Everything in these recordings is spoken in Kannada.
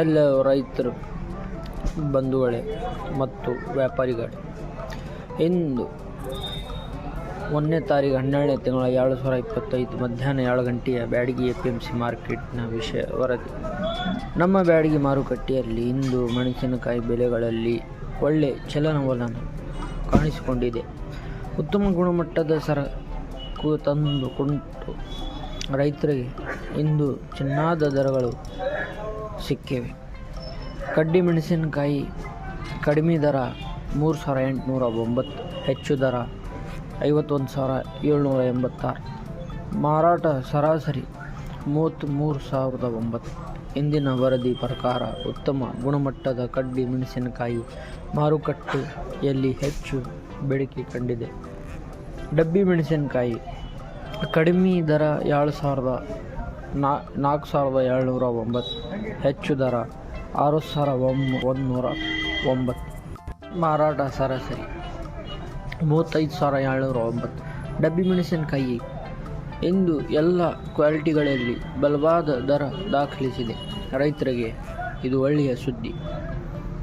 ಎಲ್ಲ ರೈತರು, ಬಂಧುಗಳೇ ಮತ್ತು ವ್ಯಾಪಾರಿಗಳೇ. ಇಂದು ಒಂದನೇ ತಾರೀಕು ಹನ್ನೆರಡನೇ ತಿಂಗಳ ಎರಡು ಸಾವಿರ ಇಪ್ಪತ್ತೈದು ಮಧ್ಯಾಹ್ನ ಏಳು ಗಂಟೆಯ Byadgi A P M C ಮಾರ್ಕೆಟ್ನ ವಿಷಯ ವರದಿ. ನಮ್ಮ ಬ್ಯಾಡಗಿ ಮಾರುಕಟ್ಟೆಯಲ್ಲಿ ಇಂದು ಮೆಣಸಿನಕಾಯಿ ಬೆಲೆಗಳಲ್ಲಿ ಒಳ್ಳೆ ಚಲನವಲನ ಕಾಣಿಸಿಕೊಂಡಿದೆ. ಉತ್ತಮ ಗುಣಮಟ್ಟದ ಸರಕು ತಂದು ರೈತರಿಗೆ ಇಂದು ಚಿನ್ನಾದ ದರಗಳು ಸಿಕ್ಕಿವೆ. ಕಡ್ಡಿ ಮೆಣಸಿನಕಾಯಿ ಕಡಿಮೆ ದರ ಮೂರು ಸಾವಿರ ಎಂಟುನೂರ ಒಂಬತ್ತು, ಹೆಚ್ಚು ದರ ಐವತ್ತೊಂದು ಸಾವಿರ ಏಳ್ನೂರ ಎಂಬತ್ತಾರು. ಮಾರಾಟ ಸರಾಸರಿ ಮೂವತ್ತ್ಮೂರು ಸಾವಿರದ ಒಂಬತ್ತು. ಇಂದಿನ ವರದಿ ಪ್ರಕಾರ ಉತ್ತಮ ಗುಣಮಟ್ಟದ ಕಡ್ಡಿ ಮೆಣಸಿನಕಾಯಿ ಮಾರುಕಟ್ಟೆಯಲ್ಲಿ ಹೆಚ್ಚು ಬೇಡಿಕೆ ಕಂಡಿದೆ. ಡಬ್ಬಿ ಮೆಣಸಿನಕಾಯಿ ಕಡಿಮೆ ದರ ಏಳು ಸಾವಿರದ ನಾ, ನಾಲ್ಕು ಸಾವಿರದ ಏಳ್ನೂರ ಒಂಬತ್ತು. ಹೆಚ್ಚು ದರ, ಆರು ಸಾವಿರ ಒಂಬ ಒಂದುನೂರ ಒಂಬತ್ತು. ಮಾರಾಟ ಸರಾಸರಿ, ಮೂವತ್ತೈದು ಸಾವಿರ ಏಳ್ನೂರ ಒಂಬತ್ತು. ಡಬ್ಬಿ ಮೆಣಸಿನಕಾಯಿ, ಇಂದು ಎಲ್ಲ ಕ್ವಾಲಿಟಿಗಳಲ್ಲಿ ಬಲವಾದ ದರ ದಾಖಲಿಸಿದೆ. ರೈತರಿಗೆ ಇದು ಒಳ್ಳೆಯ ಸುದ್ದಿ.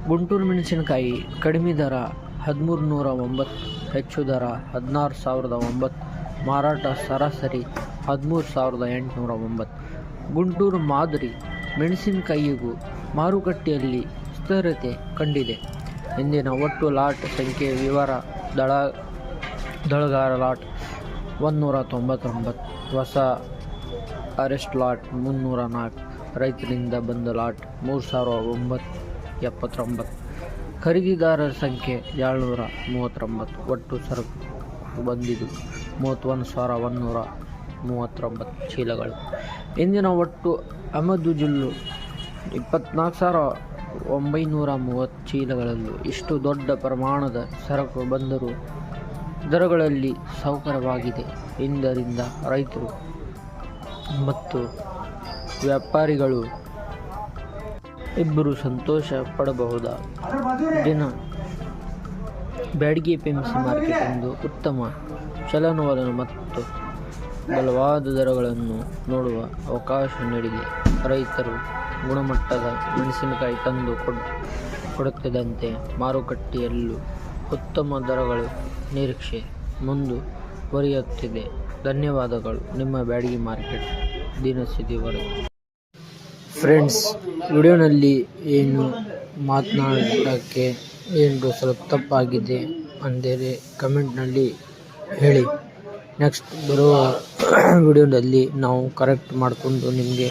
ಗುಂಟೂರು ಮೆಣಸಿನಕಾಯಿ ಕಡಿಮೆ ದರ ಹದಿಮೂರು ನೂರ ಒಂಬತ್ತು. ಹೆಚ್ಚು ದರ, ಹದಿನಾರು ಸಾವಿರದ ಒಂಬತ್ತು. ಮಾರಾಟ ಸರಾಸರಿ ಹದಿಮೂರು ಸಾವಿರದ ಎಂಟುನೂರ ಒಂಬತ್ತು. ಗುಂಟೂರು ಮಾದರಿ ಮೆಣಸಿನಕಾಯಿಗೂ ಮಾರುಕಟ್ಟೆಯಲ್ಲಿ ಸ್ಥಿರತೆ ಕಂಡಿದೆ. ಇಂದಿನ ಒಟ್ಟು ಲಾಟ್ ಸಂಖ್ಯೆ ವಿವರ ದಳ, ದಳಗಾರ ಲಾಟ್ ಒಂದುನೂರ ತೊಂಬತ್ತೊಂಬತ್ತು ಹೊಸ ಅರೆಸ್ಟ್ ಲಾಟ್ ಮುನ್ನೂರ ನಾಲ್ಕು ರೈತರಿಂದ ಬಂದ ಲಾಟ್ ಮೂರು ಸಾವಿರ ಒಂಬತ್ತು ಎಪ್ಪತ್ತೊಂಬತ್ತು. ಖರೀದಿದಾರರ ಸಂಖ್ಯೆ ಏಳ್ನೂರ ಮೂವತ್ತೊಂಬತ್ತು, ಒಟ್ಟು ಸರಕು ಬಂದಿದ್ದು ಮೂವತ್ತೊಂದು ಸಾವಿರ ಒಂದುನೂರ ಮೂವತ್ತೊಂಬತ್ತು ಚೀಲಗಳು ಇಂದಿನ ಒಟ್ಟು ಅಮದು ಜಿಲ್ಲು ಇಪ್ಪತ್ನಾಲ್ಕು ಸಾವಿರ ಒಂಬೈನೂರ ಮೂವತ್ತು ಚೀಲಗಳಲ್ಲೂ ಇಷ್ಟು ದೊಡ್ಡ ಪ್ರಮಾಣದ ಸರಕು ಬಂದರೂ ದರಗಳಲ್ಲಿ ಸೌಕರ್ಯವಾಗಿದೆ ಇದರಿಂದ ರೈತರು ಮತ್ತು ವ್ಯಾಪಾರಿಗಳು ಇಬ್ಬರು ಸಂತೋಷ ಪಡಬಹುದಾದ ದಿನ Byadgi P M C market ಎಂದು ಉತ್ತಮ ಚಲನವಲನ ಮತ್ತು ಬಲವಾದ ದರಗಳನ್ನು ನೋಡುವ ಅವಕಾಶ ನೀಡಿದೆ. ರೈತರು ಗುಣಮಟ್ಟದ ಮೆಣಸಿನಕಾಯಿ ತಂದು ಕೊಡ್, ಕೊಡುತ್ತಿದ್ದಂತೆ ಮಾರುಕಟ್ಟೆಯಲ್ಲೂ ಉತ್ತಮ ದರಗಳು ನಿರೀಕ್ಷೆ ಮುಂದುವರಿಯುತ್ತಿದೆ ಧನ್ಯವಾದಗಳು. ನಿಮ್ಮ ಬ್ಯಾಡಗಿ ಮಾರ್ಕೆಟ್ ದಿನಸಿದಿ ವರದಿ ಫ್ರೆಂಡ್ಸ್, ವಿಡಿಯೋನಲ್ಲಿ ಏನು ಮಾತನಾಡೋಕ್ಕೆ ಏನು ಸ್ವಲ್ಪ ತಪ್ಪಾಗಿದೆ ಅಂದರೆ ಕಮೆಂಟ್ನಲ್ಲಿ ಹೇಳಿ. ನೆಕ್ಸ್ಟ್ ಬರುವ ವಿಡಿಯೋದಲ್ಲಿ ನಾವು ಕರೆಕ್ಟ್ ಮಾಡಿಕೊಂಡು ನಿಮಗೆ